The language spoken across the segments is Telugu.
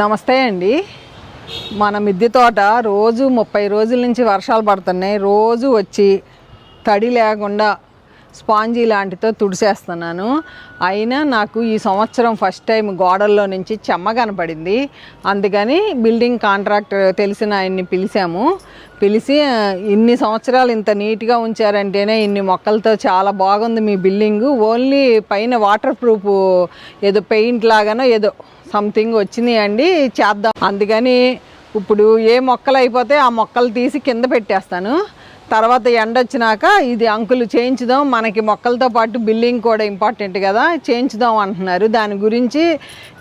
నమస్తే అండి. మన మిద్దె తోట రోజు ముప్పై రోజుల నుంచి వర్షాలు పడుతున్నాయి. రోజు వచ్చి తడి లేకుండా స్పాంజీ లాంటితో తుడిసేస్తున్నాను. అయినా నాకు ఈ సంవత్సరం ఫస్ట్ టైం గోడల్లో నుంచి చెమ్మ కనపడింది. అందుకని బిల్డింగ్ కాంట్రాక్టర్ తెలిసిన ఆయన్ని పిలిచాము. పిలిచి ఇన్ని సంవత్సరాలు ఇంత నీట్గా ఉంచారంటేనే ఇన్ని మొక్కలతో చాలా బాగుంది మీ బిల్డింగు. ఓన్లీ పైన వాటర్ ప్రూఫ్ ఏదో పెయింట్ లాగానో ఏదో సంథింగ్ వచ్చినాయి అండి చేద్దాం. అందుకని ఇప్పుడు ఏ మొక్కలు అయిపోతే ఆ మొక్కలు తీసి కింద పెట్టేస్తాను. తర్వాత ఎండ వచ్చినాక ఇది అంకులు చేయించుదాం మనకి మొక్కలతో పాటు బిల్డింగ్ కూడా ఇంపార్టెంట్ కదా చేయించుదాం అంటున్నారు. దాని గురించి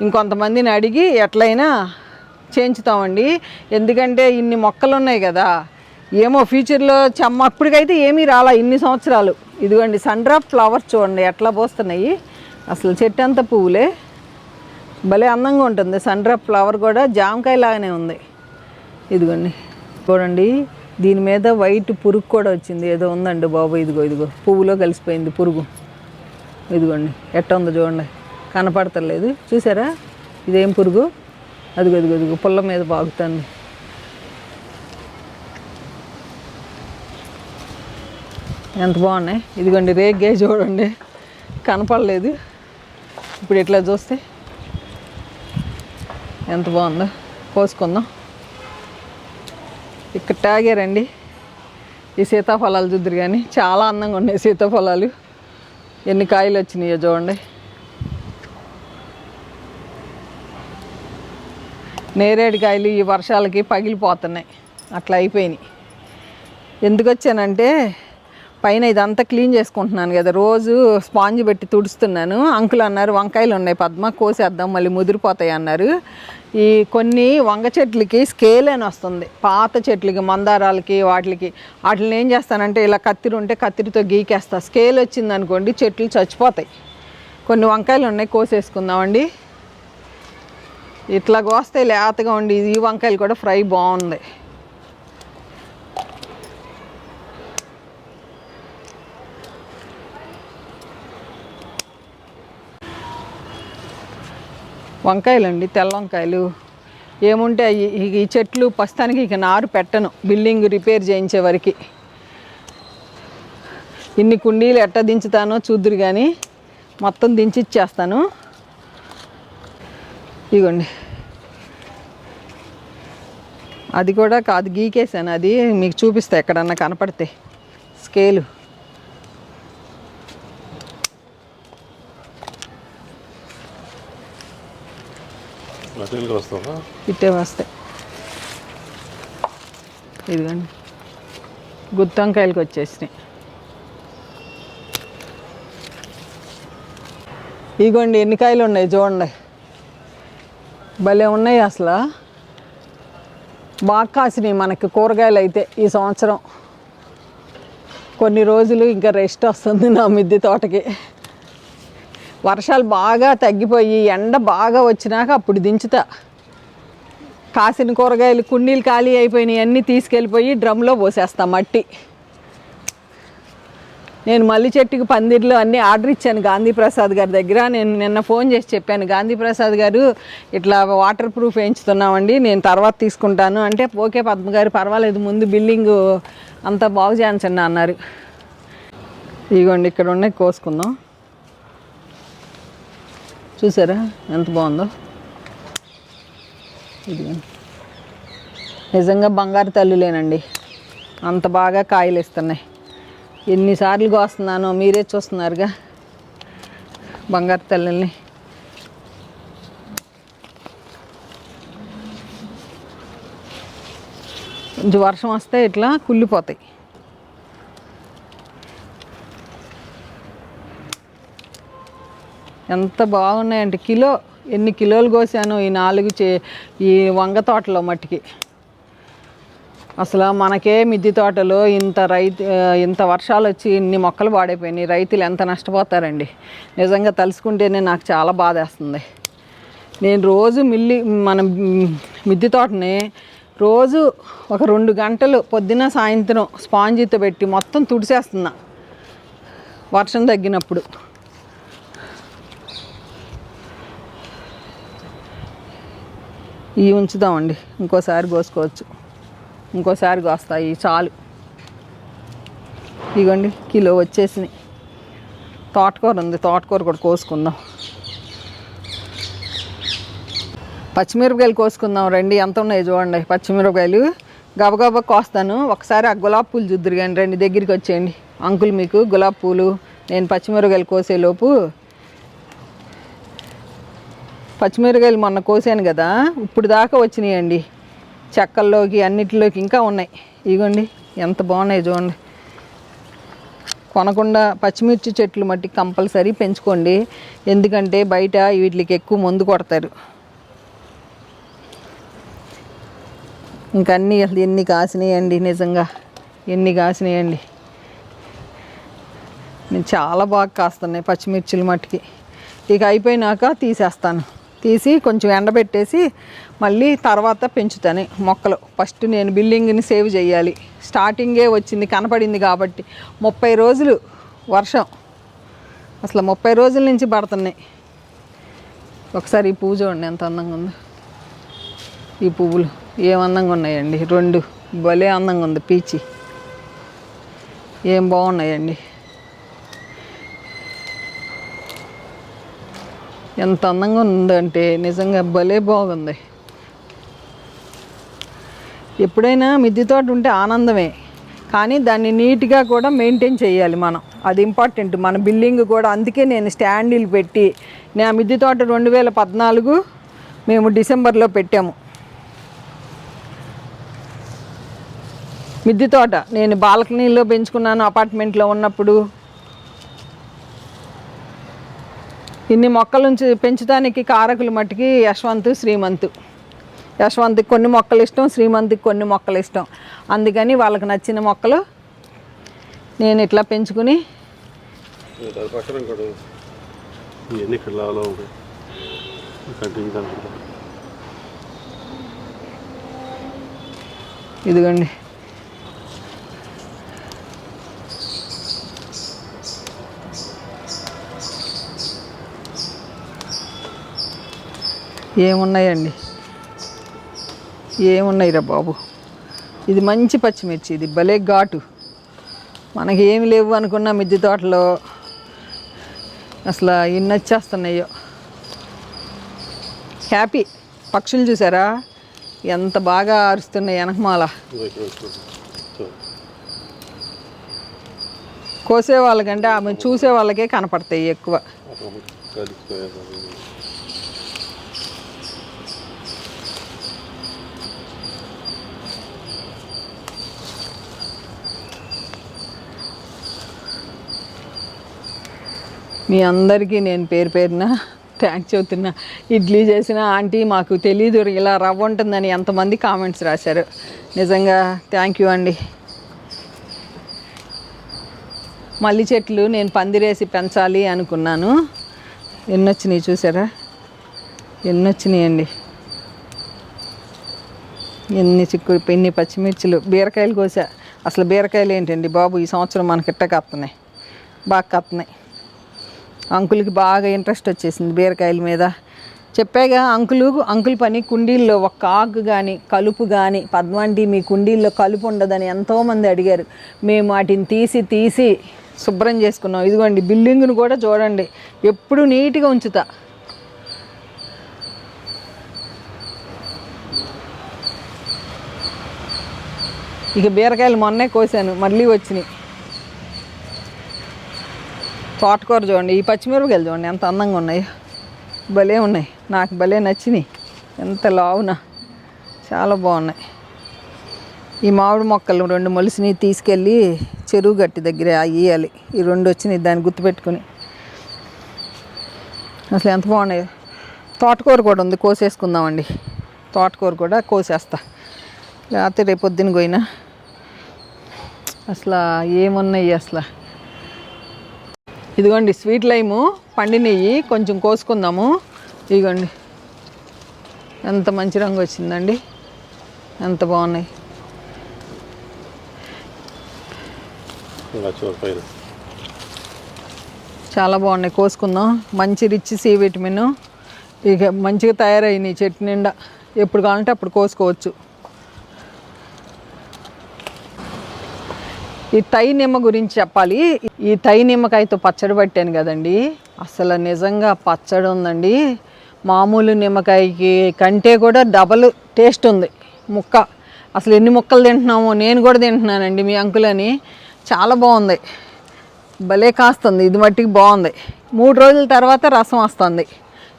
ఇంకొంతమందిని అడిగి ఎట్లయినా చేయించుతామండి. ఎందుకంటే ఇన్ని మొక్కలు ఉన్నాయి కదా ఏమో ఫ్యూచర్లో చెమ్మ అప్పటికైతే ఏమీ రాలా ఇన్ని సంవత్సరాలు. ఇదిగోండి సన్ డ్రాప్ ఫ్లవర్స్ చూడండి ఎట్లా పోస్తున్నాయి. అసలు చెట్టు అంతా పువ్వులే. భలే అందంగా ఉంటుంది సన్ డ్రాప్ ఫ్లవర్ కూడా జామకాయ లాగానే ఉంది. ఇదిగోండి చూడండి. దీని మీద వైట్ పురుగు కూడా వచ్చింది. ఏదో ఉందండి బాబు ఇదిగో ఇదిగో. పువ్వులో కలిసిపోయింది పురుగు. ఇదిగోండి ఎట్ట ఉందో చూడండి. కనపడతలేదు. చూసారా? ఇదేం పురుగు? అదిగో ఇదిగో ఇదిగో పుల్ల మీద బాగుతుంది ఎంత బాగున్నాయి? ఇదిగోండి రేగ్గే చూడండి. కనపడలేదు. ఇప్పుడు ఎట్లా చూస్తే ఎంత బాగుందో. కోసుకుందాం. ఇక్కడ తాగారండి ఈ సీతాఫలాలు చూద్దరు కానీ చాలా అందంగా ఉన్నాయి సీతాఫలాలు. ఎన్ని కాయలు వచ్చినాయో చూడండి. నేరేడు కాయలు ఈ వర్షాలకి పగిలిపోతున్నాయి. అట్లా అయిపోయినాయి. ఎందుకు వచ్చానంటే పైన ఇదంతా క్లీన్ చేసుకుంటున్నాను కదా. రోజు స్పాంజ్ పెట్టి తుడుస్తున్నాను. అంకుల్ అన్నారు వంకాయలు ఉన్నాయి పద్మ కోసేద్దాం మళ్ళీ ముదిరిపోతాయి అన్నారు. ఈ కొన్ని వంగ చెట్లకి స్కేల్ అని వస్తుంది. పాత చెట్లకి మందారాలకి వాటికి. వాటిని ఏం చేస్తానంటే ఇలా కత్తిరి ఉంటే కత్తిరితో గీకేస్తా. స్కేల్ వచ్చింది అనుకోండి చెట్లు చచ్చిపోతాయి. కొన్ని వంకాయలు ఉన్నాయి కోసేసుకుందామండి. ఇట్లా కోస్తే లేతగా ఉండి ఈ వంకాయలు కూడా ఫ్రై బాగుంది. వంకాయలండి తెల్ల వంకాయలు. ఏముంటే ఈ- చెట్లు ప్రస్తుతానికి ఇక నారు పెట్టను. బిల్డింగ్ రిపేర్ చేయించే వరకు. ఇన్ని కుండీలు ఎట్ట దించుతానో చూద్దురు కానీ మొత్తం దించి ఇచ్చేస్తాను ఇగోండి. అది కూడా కాదు గీకేసాను అది మీకు చూపిస్తా ఎక్కడన్నా కనపడితే. స్కేలు ఇట్టే వస్తాయి ఇదిగోండి. గుత్తంకాయలకు వచ్చేసినాయి. ఇగోండి ఎన్ని కాయలు ఉన్నాయి చూడండి. భలే ఉన్నాయి అసలు. బాగా కాసినాయి మనకి కూరగాయలు అయితే ఈ సంవత్సరం. కొన్ని రోజులు ఇంకా రెస్ట్ వస్తుంది నా మిద్దె తోటకి. వర్షాలు బాగా తగ్గిపోయి ఎండ బాగా వచ్చినాక అప్పుడు దించుతా. కాసిన కూరగాయలు కుండీలు ఖాళీ అయిపోయినాయి అన్నీ తీసుకెళ్ళిపోయి డ్రమ్లో పోసేస్తా మట్టి. నేను మల్లి చెట్టుకి పందిర్లు అన్నీ ఆర్డర్ ఇచ్చాను గాంధీ ప్రసాద్ గారి దగ్గర. నేను నిన్న ఫోన్ చేసి చెప్పాను గాంధీ ప్రసాద్ గారు ఇట్లా వాటర్ ప్రూఫ్ వేయించుతున్నామండి నేను తర్వాత తీసుకుంటాను. అంటే ఓకే పద్మ గారు పర్వాలేదు ముందు బిల్డింగ్ అంతా బాగు చేయించండి అన్నారు. ఇదిగోండి ఇక్కడ ఉన్నాయి కోసుకుందాం. చూసారా? ఎంత బాగుందో. ఇది నిజంగా బంగారు తల్లులేనండి. అంత బాగా కాయలు ఇస్తున్నాయి. ఎన్నిసార్లు కోస్తున్నానో మీరే చూస్తున్నారుగా బంగారు తల్లుల్ని. కొంచెం వర్షం వస్తే ఇట్లా కుళ్ళిపోతాయి. ఎంత బాగున్నాయంటే. కిలో ఎన్ని కిలోలు కోసాను ఈ నాలుగు చే ఈ వంగ తోటలో మట్టికి. అసలు మనకే మిద్ది తోటలో ఇంత రైతు ఇంత వర్షాలు వచ్చి ఇన్ని మొక్కలు పాడైపోయినాయి రైతులు ఎంత నష్టపోతారండి. నిజంగా తలుసుకుంటేనే నాకు చాలా బాధేస్తుంది. నేను రోజు మిల్లి మన మిద్ది తోటని రోజు ఒక రెండు గంటలు పొద్దున సాయంత్రం స్పాంజీతో పెట్టి మొత్తం తుడిసేస్తున్నా వర్షం తగ్గినప్పుడు. ఇవి ఉంచుదామండి. ఇంకోసారి కోసుకోవచ్చు. ఇంకోసారి కోస్తాయి చాలు. ఇగోండి కిలో వచ్చేసినాయి. తోటకూర ఉంది తోటకూర కూడా కోసుకుందాం. పచ్చిమిరపకాయలు కోసుకుందాం రండి. ఎంత ఉన్నాయి చూడండి. పచ్చిమిరపకాయలు గబగబా కోస్తాను. ఒకసారి ఆ గులాబీ పూలు చూద్దరు కానీ రండి దగ్గరికి వచ్చేయండి. అంకుల్ మీకు గులాబీ పూలు నేను పచ్చిమిరపకాయలు కోసేలోపు పచ్చిమిరకాయలు మొన్న కోసాను కదా ఇప్పుడు దాకా వచ్చినాయండి. చెక్కల్లోకి అన్నిటిలోకి ఇంకా ఉన్నాయి. ఇగోండి ఎంత బాగున్నాయి చూడండి. కొనకుండా పచ్చిమిర్చి చెట్లు మట్టి కంపల్సరీ పెంచుకోండి. ఎందుకంటే బయట వీటికి ఎక్కువ మందు కొడతారు. ఇంకన్నీ అన్నీ ఎన్ని కాసినాయండి నిజంగా. ఎన్ని కాసినాయండి. నేను చాలా బాగా కాస్తున్నాయి పచ్చిమిర్చిలు మట్టికి. ఇక అయిపోయినాక తీసేస్తాను. తీసి కొంచెం ఎండబెట్టేసి మళ్ళీ తర్వాత పెంచుతాను మొక్కలు. ఫస్ట్ నేను బిల్డింగ్ని సేవ్ చేయాలి. స్టార్టింగే వచ్చింది కనపడింది కాబట్టి ముప్పై రోజులు వర్షం. అసలు ముప్పై రోజుల నుంచి పడుతున్నాయి. ఒకసారి ఈ పువ్వు చూడండి ఎంత అందంగా ఉందో. ఈ పువ్వులు ఏం అందంగా ఉన్నాయండి? రెండు. భలే అందంగా ఉంది పీచి. ఏం బాగున్నాయండి? ఎంత అందంగా ఉందంటే నిజంగా భలే బాగుంది. ఎప్పుడైనా మిద్ది తోట ఉంటే ఆనందమే కానీ దాన్ని నీట్గా కూడా మెయింటైన్ చేయాలి మనం. అది ఇంపార్టెంట్. మన బిల్డింగ్ కూడా అందుకే నేను స్టాండీలు పెట్టి నా మిద్ది తోట రెండు వేల పద్నాలుగు మేము డిసెంబర్లో పెట్టాము. మిద్ది తోట నేను బాల్కనీలో పెంచుకున్నాను అపార్ట్మెంట్లో ఉన్నప్పుడు. ఇన్ని మొక్కల నుంచి పెంచడానికి కారకులు మట్టికి యశ్వంత్ శ్రీమంత్. యశ్వంత్కి కొన్ని మొక్కలు ఇష్టం శ్రీమంత్కి కొన్ని మొక్కలు ఇష్టం. అందుకని వాళ్ళకి నచ్చిన మొక్కలు నేను ఇట్లా పెంచుకుని ఇదిగోండి పక్కన ఇంకోటి ఇవన్నీ ఇక్కడ లాలో ఉంటాయి కంటిన్యూ కనుకుంటా ఇదిగోండి ఏమున్నాయండి? ఏమున్నాయిరా బాబు? ఇది మంచి పచ్చిమిర్చి ఇది భలే ఘాటు. మనకి ఏమి లేవు అనుకున్న మిద్దె తోటలో అసలు ఎన్ని వచ్చేస్తున్నాయో హ్యాపీ. పక్షులు చూసారా? ఎంత బాగా అరుస్తున్నాయి వెనకమాల. కోసే వాళ్ళకంటే ఆమె చూసే వాళ్ళకే కనపడతాయి ఎక్కువ. మీ అందరికీ నేను పేరు పేరున థ్యాంక్స్ చెబుతున్నా. ఇడ్లీ చేసిన ఆంటీ మాకు తెలీదు ఇలా రవ్వ ఉంటుందని ఎంతమంది కామెంట్స్ రాశారు. నిజంగా థ్యాంక్ యూ అండి. మల్లి చెట్లు నేను పందిరేసి పెంచాలి అనుకున్నాను. ఎన్ని వచ్చినాయి చూసారా? ఎన్నొచ్చినాయండి. ఎన్ని చిక్కుడు ఎన్ని పచ్చిమిర్చిలు బీరకాయలు కోసా. అసలు బీరకాయలు ఏంటండి బాబు? ఈ సంవత్సరం మనకి ఇట్ట కత్తున్నాయి. బాగా కత్తున్నాయి. అంకుల్కి బాగా ఇంట్రెస్ట్ వచ్చేసింది బీరకాయల మీద. చెప్పాగా అంకులు అంకుల్ పని కుండీల్లో ఒక ఆకు కానీ కలుపు కానీ పద్మాంటి మీ కుండీల్లో కలుపు ఉండదని ఎంతోమంది అడిగారు. మేము వాటిని తీసి తీసి శుభ్రం చేసుకున్నాం. ఇదిగోండి బిల్డింగ్ను కూడా చూడండి. ఎప్పుడు నీట్గా ఉంచుతా. ఇక బీరకాయలు మొన్నే కోసాను మళ్ళీ వచ్చినాయి. తోటకూర చూడండి. ఈ పచ్చిమిరపకాయలు చూడండి ఎంత అందంగా ఉన్నాయి. భలే ఉన్నాయి. నాకు భలే నచ్చినాయి. ఎంత లావున. చాలా బాగున్నాయి. ఈ మామిడి మొక్కలు రెండు మొలిసినవి తీసుకెళ్ళి చెరువు గట్టి దగ్గర వేయాలి ఈ రెండు వచ్చినాయి దాన్ని గుర్తుపెట్టుకుని. అసలు ఎంత బాగున్నాయో. తోటకూర కూడా ఉంది కోసేసుకుందామండి. తోటకూర కూడా కోసేస్తా. లేకపోతే రేపు పొద్దున పోయినా అసలు ఏమున్నాయి అసలు. ఇదిగోండి స్వీట్ లైము పండినవి కొంచెం కోసుకుందాము. ఇదిగోండి ఎంత మంచి రంగు వచ్చిందండి. ఎంత బాగున్నాయి. చాలా బాగున్నాయి కోసుకుందాం. మంచి రిచ్ సి విటమిన్. ఇక మంచిగా తయారైనాయి చెట్టు నిండా. ఎప్పుడు కావాలంటే అప్పుడు కోసుకోవచ్చు. ఈ తై నిమ్మ గురించి చెప్పాలి. ఈ తై నిమ్మకాయతో పచ్చడి పట్టాను కదండి. అసలు నిజంగా పచ్చడి ఉందండి. మామూలు నిమ్మకాయకి కంటే కూడా డబల్ టేస్ట్ ఉంది. ముక్క. అసలు ఎన్ని ముక్కలు తింటున్నామో నేను కూడా తింటున్నానండి మీ అంకులని. చాలా బాగుంది. భలే కాస్తుంది. ఇది మట్టికి బాగుంది. మూడు రోజుల తర్వాత రసం వస్తుంది.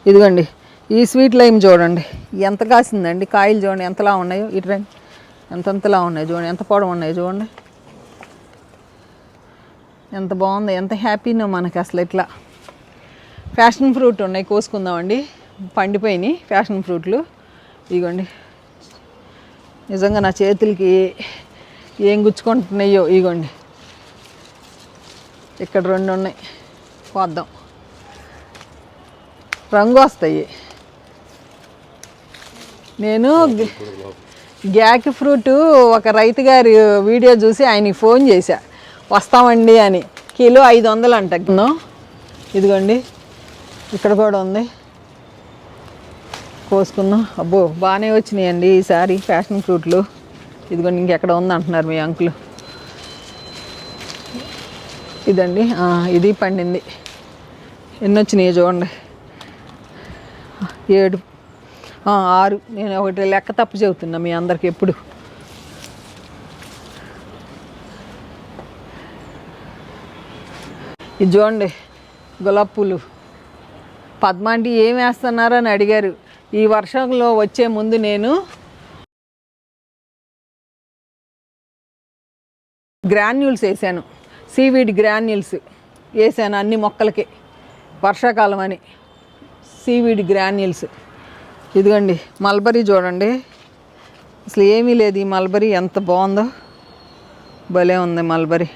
ఇదిగోండి. ఈ స్వీట్ లైమ్ చూడండి. ఎంత కాసిందండి? కాయలు చూడండి. ఎంతలా ఉన్నాయో? ఇటు రండి. ఎంతంతలా ఉన్నాయి చూడండి. ఎంత పొడవు ఉన్నాయి చూడండి. ఎంత బాగుంది ఎంత హ్యాపీనో మనకి అసలు ఇట్లా. ఫ్యాషన్ ఫ్రూట్ ఉన్నాయి కోసుకుందామండి. పండిపోయినాయి ఫ్యాషన్ ఫ్రూట్లు. ఇగోండి నిజంగా నా చేతులకి ఏం గుచ్చుకుంటున్నాయో ఇగోండి ఇక్కడ రెండు ఉన్నాయి. కోద్దాం రంగు వస్తాయి. నేను గ్యాక్ ఫ్రూట్ ఒక రైతు గారి వీడియో చూసి ఆయనకి ఫోన్ చేశా. వస్తామండి అని. కిలో ఐదు వందలు అంట. ఇదిగోండి. ఇక్కడ కూడా ఉంది. కోసుకుందాం అబ్బో బాగానే వచ్చినాయండి ఈసారి ఫ్యాషన్ ఫ్రూట్లు. ఇదిగోండి ఇంకెక్కడ ఉంది అంటున్నారు మీ అంకులు. ఇదండి ఇది పండింది. ఎన్ని వచ్చినాయి చూడండి. ఏడు ఆరు. నేను ఒకటి లెక్క తప్పు చెబుతున్నా మీ అందరికి ఎప్పుడు. ఇది చూడండి గులాబ్ పూలు. పద్మాంటి ఏం వేస్తున్నారని అడిగారు. ఈ వర్షంలో వచ్చే ముందు నేను గ్రాన్యూల్స్ వేసాను. సీవీడ్ గ్రాన్యూల్స్ వేసాను అన్ని మొక్కలకి. వర్షాకాలం అని. Seaweed granules. ఇదిగోండి మల్బరీ చూడండి. అసలు ఏమీ లేదు ఈ మల్బరీ. ఎంత బాగుందో. భలే ఉంది మల్బరీ.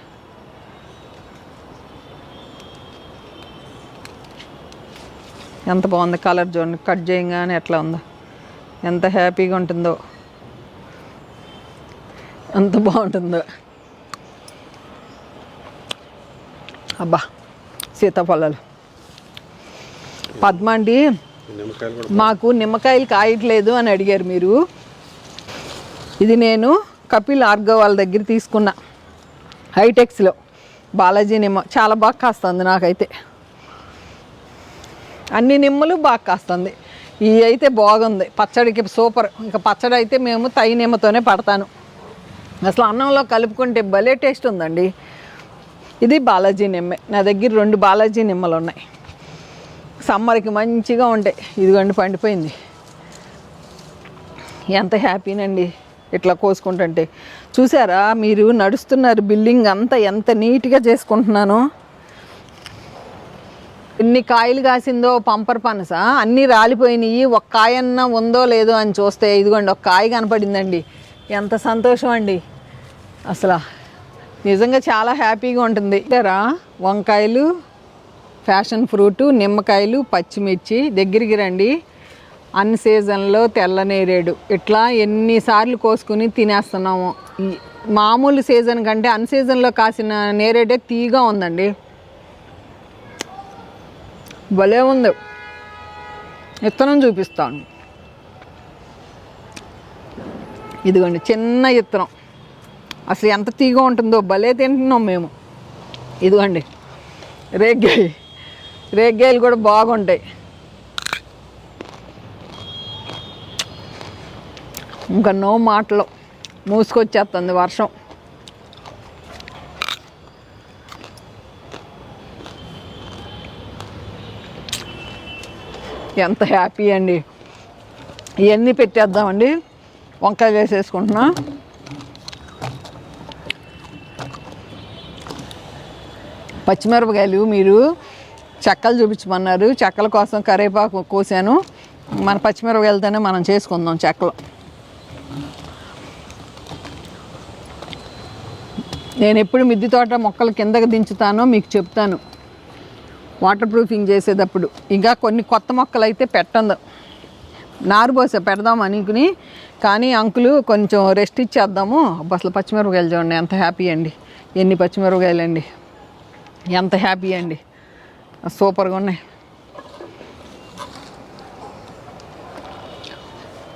ఎంత బాగుంది కలర్ చూడండి. కట్ చేయగానే ఎట్లా ఉందో. ఎంత హ్యాపీగా ఉంటుందో. ఎంత బాగుంటుందో. అబ్బా సీతాఫలాలు. పద్మాండి మాకు నిమ్మకాయలు కాయట్లేదు అని అడిగారు మీరు. ఇది నేను కపిల్ ఆర్గో వాళ్ళ దగ్గర తీసుకున్న హైటెక్స్లో. బాలాజీ నిమ్మ చాలా బాగా కాస్తుంది నాకైతే. అన్ని నిమ్మలు బాగా కాస్తుంది. ఇవి అయితే బాగుంది. పచ్చడికి సూపర్. ఇంకా పచ్చడి అయితే మేము తై నిమ్మతోనే పడతాను. అసలు అన్నంలో కలుపుకుంటే భలే టేస్ట్ ఉందండి. ఇది బాలాజీ నిమ్మే. నా దగ్గర రెండు బాలాజీ నిమ్మలు ఉన్నాయి. సమ్మర్కి మంచిగా ఉంటాయి. ఇదిగోండి పండిపోయింది. ఎంత హ్యాపీనండి ఇట్లా కోసుకుంటుంటే. చూసారా మీరు నడుస్తున్నారు బిల్డింగ్ అంతా ఎంత నీట్గా చేసుకుంటున్నాను. ఎన్ని కాయలు కాసిందో పంపర్ పనస? అన్నీ రాలిపోయినాయి. ఒక కాయన్న ఉందో లేదో అని చూస్తే ఇదిగోండి ఒక కాయ కనపడిందండి. ఎంత సంతోషం అండి. అసలు నిజంగా చాలా హ్యాపీగా ఉంటుంది. ఇద్దరా వంకాయలు ఫ్యాషన్ ఫ్రూటు నిమ్మకాయలు పచ్చిమిర్చి దగ్గరికి రండి. అన్ సీజన్లో తెల్ల నేరేడు ఇట్లా ఎన్నిసార్లు కోసుకుని తినేస్తున్నాము. మామూలు సీజన్ కంటే అన్ సీజన్లో కాసిన నేరేడే తీగా ఉందండి. భలే ఉంది. విత్తనం చూపిస్తాను. ఇదిగోండి చిన్న విత్తనం అసలు ఎంత తీగ ఉంటుందో భలే తింటున్నాం మేము. ఇదిగోండి రేగ్గాయ రేగ్గాయలు కూడా బాగుంటాయి. ఇంకా నో మాటలు. మూసుకొచ్చేస్తుంది వర్షం. ఎంత హ్యాపీ అండి. ఇవన్నీ పెట్టేద్దామండి. వంకాయ వేసేసుకుంటున్నా. పచ్చిమిరపకాయలు మీరు చెక్కలు చూపించమన్నారు. చెక్కల కోసం కరివేపాకు కోసాను. మన పచ్చిమిరపకాయలతోనే మనం చేసుకుందాం చెక్కలు. నేను ఎప్పుడు మిద్ది తోట మొక్కలు కిందకి దించుతానో మీకు చెప్తాను. వాటర్ ప్రూఫింగ్ చేసేటప్పుడు. ఇంకా కొన్ని కొత్త మొక్కలు అయితే పెట్టందు నారు పోసే పెడదాం అనుకుని కానీ అంకులు కొంచెం రెస్ట్ ఇచ్చేద్దాము. అసలు పచ్చిమిరపకాయలు చూడండి ఎంత హ్యాపీ అండి. ఎన్ని పచ్చిమిరపకాయలు అండి. ఎంత హ్యాపీ అండి. సూపర్గా ఉన్నాయి.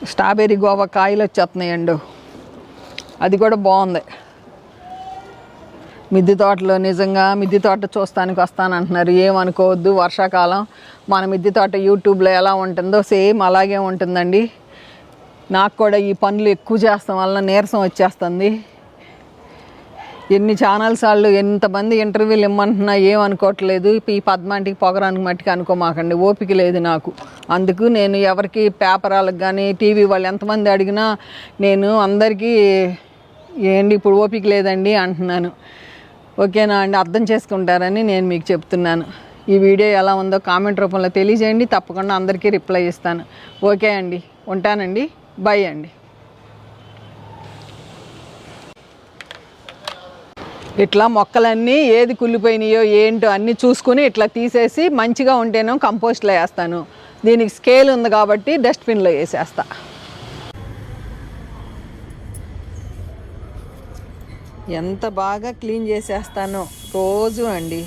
స్ట్రాబెర్రీ గోవా కాయలు వచ్చేస్తున్నాయండి. అది కూడా బాగుంది. మిద్దె తోటలో నిజంగా మిద్దె తోట చూస్తానికి వస్తానంటున్నారు. ఏమనుకోవద్దు వర్షాకాలం మన మిద్దె తోట యూట్యూబ్లో ఎలా ఉంటుందో సేమ్ అలాగే ఉంటుందండి. నాకు కూడా ఈ పనులు ఎక్కువ చేస్తాం వల్ల నీరసం వచ్చేస్తుంది. ఎన్ని ఛానల్స్ వాళ్ళు ఎంతమంది ఇంటర్వ్యూలు ఇమ్మంటున్నా ఏమనుకోవట్లేదు. ఈ పద్మాంటికి పొగరానికి మట్టికి అనుకోమాకండి. ఓపిక లేదు నాకు. అందుకు నేను ఎవరికి పేపర్ వాళ్ళకి కానీ టీవీ వాళ్ళు ఎంతమంది అడిగినా నేను అందరికీ ఏంటి ఇప్పుడు ఓపిక లేదండి అంటున్నాను. ఓకేనా అండి అర్థం చేసుకుంటారని నేను మీకు చెప్తున్నాను. ఈ వీడియో ఎలా ఉందో కామెంట్ రూపంలో తెలియజేయండి తప్పకుండా అందరికీ రిప్లై ఇస్తాను. ఓకే అండి ఉంటానండి బై అండి. ఇట్లా మొక్కలన్నీ ఏది కుళ్ళిపోయినాయో ఏంటో అన్నీ చూసుకుని ఇట్లా తీసేసి మంచిగా ఉంటేనో కంపోస్ట్లో వేస్తాను. దీనికి స్కేల్ ఉంది కాబట్టి డస్ట్బిన్లో వేసేస్తాను ఎంత బాగా క్లీన్ చేసేస్తానో రోజు అండి.